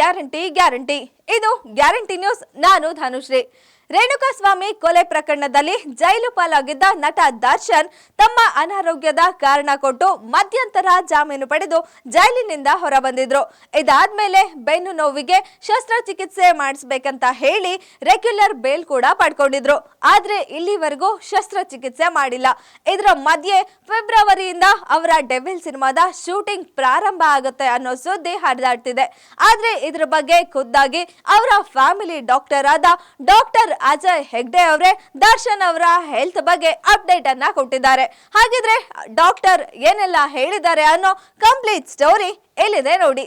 Guarantee guarantee ಇದು guarantee news, ನಾನು ಧನುಶ್ರೀ. ರೇಣುಕಾಸ್ವಾಮಿ ಕೊಲೆ ಪ್ರಕರಣದಲ್ಲಿ ಜೈಲು ಪಾಲಾಗಿದ್ದ ನಟ ದರ್ಶನ್ ತಮ್ಮ ಅನಾರೋಗ್ಯದ ಕಾರಣ ಕೊಟ್ಟು ಮಧ್ಯಂತರ ಜಾಮೀನು ಪಡೆದು ಜೈಲಿನಿಂದ ಹೊರಬಂದಿದ್ರು. ಇದಾದ್ಮೇಲೆ ಬೆನ್ನು ನೋವಿಗೆ ಶಸ್ತ್ರಚಿಕಿತ್ಸೆ ಮಾಡಿಸ್ಬೇಕಂತ ಹೇಳಿ ರೆಗ್ಯುಲರ್ ಬೇಲ್ ಕೂಡ ಪಡ್ಕೊಂಡಿದ್ರು. ಆದ್ರೆ ಇಲ್ಲಿವರೆಗೂ ಶಸ್ತ್ರಚಿಕಿತ್ಸೆ ಮಾಡಿಲ್ಲ. ಇದರ ಮಧ್ಯೆ ಫೆಬ್ರವರಿಯಿಂದ ಅವರ ಡೆವಿಲ್ ಸಿನಿಮಾದ ಶೂಟಿಂಗ್ ಪ್ರಾರಂಭ ಆಗುತ್ತೆ ಅನ್ನೋ ಸುದ್ದಿ ಹರಿದಾಡ್ತಿದೆ. ಆದ್ರೆ ಇದ್ರ ಬಗ್ಗೆ ಖುದ್ದಾಗಿ ಅವರ ಫ್ಯಾಮಿಲಿ ಡಾಕ್ಟರ್ ಆದ ಡಾಕ್ಟರ್ ಅಜಯ್ ಹೆಗ್ಡೆ ಅವರೇ ದರ್ಶನ್ ಅವರ ಹೆಲ್ತ್ ಬಗ್ಗೆ ಅಪ್ಡೇಟ್ ಅನ್ನ ಕೊಟ್ಟಿದ್ದಾರೆ. ಹಾಗಿದ್ರೆ ಡಾಕ್ಟರ್ ಏನೆಲ್ಲ ಹೇಳಿದ್ದಾರೆ ಅನ್ನೋ ಕಂಪ್ಲೀಟ್ ಸ್ಟೋರಿ ಎಲ್ಲಿದೆ ನೋಡಿ.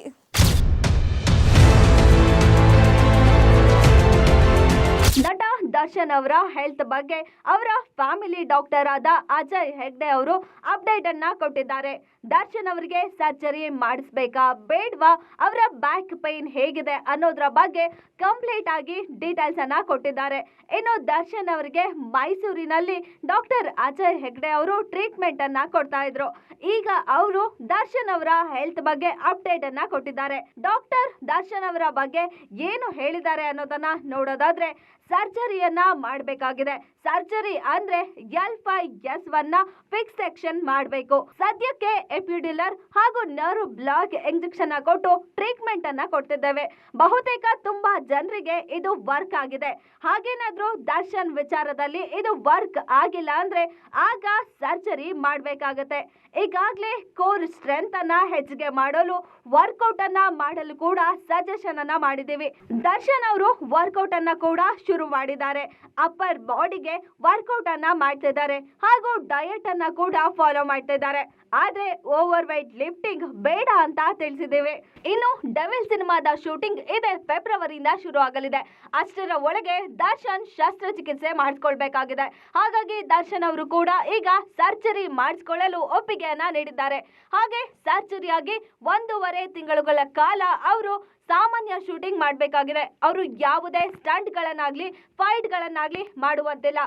ದರ್ಶನ್ ಅವರ ಹೆಲ್ತ್ ಬಗ್ಗೆ ಅವರ ಫ್ಯಾಮಿಲಿ ಡಾಕ್ಟರ್ ಆದ ಅಜಯ್ ಹೆಗ್ಡೆ ಅವರು ಅಪ್ಡೇಟ್ ಅನ್ನ ಕೊಟ್ಟಿದ್ದಾರೆ. ದರ್ಶನ್ ಅವರಿಗೆ ಸರ್ಜರಿ ಮಾಡಿಸ್ಬೇಕಾ ಬೇಡ್ವಾ? ಅವರ ಬ್ಯಾಕ್ ಪೈನ್ ಹೇಗಿದೆ ಅನ್ನೋದ್ರ ಬಗ್ಗೆ ಕಂಪ್ಲೀಟ್ ಆಗಿ ಡೀಟೇಲ್ಸ್ ಅನ್ನ ಕೊಟ್ಟಿದ್ದಾರೆ. ಇನ್ನು ದರ್ಶನ್ ಅವರಿಗೆ ಮೈಸೂರಿನಲ್ಲಿ ಡಾಕ್ಟರ್ ಅಜಯ್ ಹೆಗ್ಡೆ ಅವರು ಟ್ರೀಟ್ಮೆಂಟ್ ಅನ್ನ ಕೊಡ್ತಾ ಇದ್ರು. ಈಗ ಅವರು ದರ್ಶನ್ ಅವರ ಹೆಲ್ತ್ ಬಗ್ಗೆ ಅಪ್ಡೇಟ್ ಅನ್ನ ಕೊಟ್ಟಿದ್ದಾರೆ. ಡಾಕ್ಟರ್ ದರ್ಶನ್ ಅವರ ಬಗ್ಗೆ ಏನು ಹೇಳಿದ್ದಾರೆ ಅನ್ನೋದನ್ನ ನೋಡೋದಾದ್ರೆ ಸರ್ಜರಿಯನ್ನ ಮಾಡಬೇಕಾಗಿದೆ. ಸರ್ಜರಿ ಅಂದ್ರೆ ಎಲ್ ಫೈ ಎಸ್ ಒನ್ನ ಫಿಕ್ಸ್ ಸೆಕ್ಷನ್ ಮಾಡಬೇಕು. ಸದ್ಯಕ್ಕೆ ಎಪಿಡಿಲರ್ ಹಾಗೂ ನರ್ವ್ ಬ್ಲಾಕ್ ಇಂಜೆಕ್ಷನ್ ಕೊಟ್ಟು ಟ್ರೀಟ್ಮೆಂಟ್ ಅನ್ನ ಕೊಡ್ತಿದ್ದೇವೆ. ಬಹುತೇಕ ತುಂಬಾ ಜನರಿಗೆ ಇದು ವರ್ಕ್ ಆಗಿದೆ. ಹಾಗೇನಾದ್ರೂ ದರ್ಶನ್ ವಿಚಾರದಲ್ಲಿ ಇದು ವರ್ಕ್ ಆಗಿಲ್ಲ ಅಂದ್ರೆ ಆಗ ಸರ್ಜರಿ ಮಾಡಬೇಕಾಗತ್ತೆ. ಈಗಾಗಲೇ ಕೋರ್ ಸ್ಟ್ರೆಂತ್ ಅನ್ನ ಹೆಚ್ಚಿಗೆ ಮಾಡಲು ವರ್ಕೌಟ್ ಅನ್ನ ಮಾಡಲು ಕೂಡ ಸಜೆಷನ್ ಅನ್ನ ಮಾಡಿದೀವಿ ದರ್ಶನ್ ಅವರು ವರ್ಕೌಟ್ ಅನ್ನ ಕೂಡ ಶುರು ಮಾಡಿದ್ದಾರೆ. ಅಪ್ಪರ್ ಬಾಡಿಗೆ ವರ್ಕೌಟ್ ಅನ್ನ ಮಾಡ್ತಿದ್ದಾರೆ ಹಾಗೂ ಡಯಟ್ ಅನ್ನ ಕೂಡ ಫಾಲೋ ಮಾಡ್ತಿದ್ದಾರೆ ಆದ್ರೆ ಓವರ್ ವೈಟ್ ಲಿಫ್ಟಿಂಗ್ ಬೇಡ ಅಂತ ತಿಳಿಸಿದ್ದೇವೆ. ಇನ್ನು ಡೆವಿಲ್ ಸಿನಿಮಾದ ಶೂಟಿಂಗ್ ಇದೆ ಫೆಬ್ರವರಿಯಿಂದ ಶುರು ಆಗಲಿದೆ. ಅಷ್ಟರ ಒಳಗೆ ದರ್ಶನ್ ಶಸ್ತ್ರಚಿಕಿತ್ಸೆ ಮಾಡಿಸ್ಕೊಳ್ಬೇಕಾಗಿದೆ. ಹಾಗಾಗಿ ದರ್ಶನ್ ಅವರು ಕೂಡ ಈಗ ಸರ್ಜರಿ ಮಾಡಿಸ್ಕೊಳ್ಳಲು ಒಪ್ಪಿಗೆಯನ್ನ ನೀಡಿದ್ದಾರೆ. ಹಾಗೆ ಸರ್ಜರಿಯಾಗಿ ಒಂದೂವರೆ ತಿಂಗಳುಗಳ ಕಾಲ ಅವರು ಸಾಮಾನ್ಯ ಶೂಟಿಂಗ್ ಮಾಡಬೇಕಾಗಿದೆ. ಅವರು ಯಾವುದೇ ಸ್ಟಂಟ್ಗಳನ್ನಾಗಲಿ ಫೈಟ್ಗಳನ್ನಾಗಲಿ ಮಾಡುವಂತಿಲ್ಲ.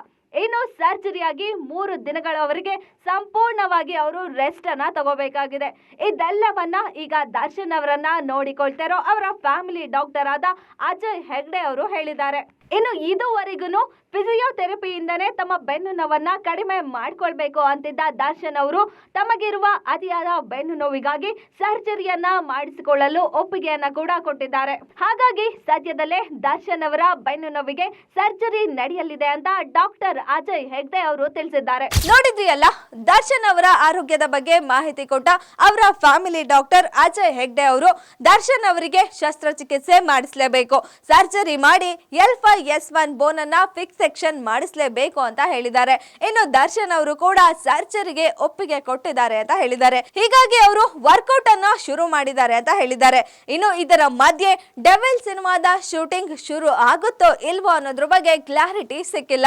ಇನ್ನು ಸರ್ಜರಿಯಾಗಿ ಮೂರು ದಿನಗಳವರೆಗೆ ಸಂಪೂರ್ಣವಾಗಿ ಅವರು ರೆಸ್ಟ್ ಅನ್ನ ತಗೋಬೇಕಾಗಿದೆ. ಇದೆಲ್ಲವನ್ನ ಈಗ ದರ್ಶನ್ ಅವರನ್ನ ನೋಡಿಕೊಳ್ತಾರೋ ಅವರ ಫ್ಯಾಮಿಲಿ ಡಾಕ್ಟರ್ ಆದ ಅಜಯ್ ಹೆಗ್ಡೆ ಅವರು ಹೇಳಿದ್ದಾರೆ. ಇನ್ನು ಇದುವರೆಗೂ ಫಿಸಿಯೋಥೆರಪಿಯಿಂದನೇ ತಮ್ಮ ಬೆನ್ನು ನೋವನ್ನ ಕಡಿಮೆ ಮಾಡಿಕೊಳ್ಬೇಕು ಅಂತಿದ್ದ ದರ್ಶನ್ ಅವರು ತಮಗಿರುವ ಅತಿಯಾದ ಬೆನ್ನು ನೋವಿಗಾಗಿ ಸರ್ಜರಿಯನ್ನ ಮಾಡಿಸಿಕೊಳ್ಳಲು ಒಪ್ಪಿಗೆಯನ್ನ ಕೂಡ ಕೊಟ್ಟಿದ್ದಾರೆ. ಹಾಗಾಗಿ ಸದ್ಯದಲ್ಲೇ ದರ್ಶನ್ ಅವರ ಬೆನ್ನು ನೋವಿಗೆ ಸರ್ಜರಿ ನಡೆಯಲಿದೆ ಅಂತ ಡಾಕ್ಟರ್ ಅಜಯ್ ಹೆಗ್ಡೆ ಅವರು ತಿಳಿಸಿದ್ದಾರೆ. ನೋಡಿದ್ರಿ ಅಲ್ಲ ದರ್ಶನ್ ಅವರ ಆರೋಗ್ಯದ ಬಗ್ಗೆ ಮಾಹಿತಿ ಕೊಟ್ಟ ಅವರ ಫ್ಯಾಮಿಲಿ ಡಾಕ್ಟರ್ ಅಜಯ್ ಹೆಗ್ಡೆ ಅವರು ದರ್ಶನ್ ಅವರಿಗೆ ಶಸ್ತ್ರಚಿಕಿತ್ಸೆ ಮಾಡಿಸಲೇಬೇಕು. ಸರ್ಜರಿ ಮಾಡಿ L five S one bone ಅನ್ನ ಫಿಕ್ಸ್ ಸೆಕ್ಷನ್ ಮಾಡಿಸಲೇಬೇಕು ಅಂತ ಹೇಳಿದ್ದಾರೆ. ಇನ್ನು ದರ್ಶನ್ ಅವರು ಕೂಡ ಸರ್ಜರಿಗೆ ಒಪ್ಪಿಗೆ ಕೊಟ್ಟಿದ್ದಾರೆ ಅಂತ ಹೇಳಿದ್ದಾರೆ. ಹೀಗಾಗಿ ಅವರು ವರ್ಕೌಟ್ ಅನ್ನ ಶುರು ಮಾಡಿದ್ದಾರೆ ಅಂತ ಹೇಳಿದ್ದಾರೆ. ಇನ್ನು ಇದರ ಮಧ್ಯೆ ಡೆವಿಲ್ ಸಿನಿಮಾದ ಶೂಟಿಂಗ್ ಶುರು ಆಗುತ್ತೋ ಇಲ್ವೋ ಅನ್ನೋದ್ರ ಬಗ್ಗೆ ಕ್ಲಾರಿಟಿ ಸಿಕ್ಕಿಲ್ಲ.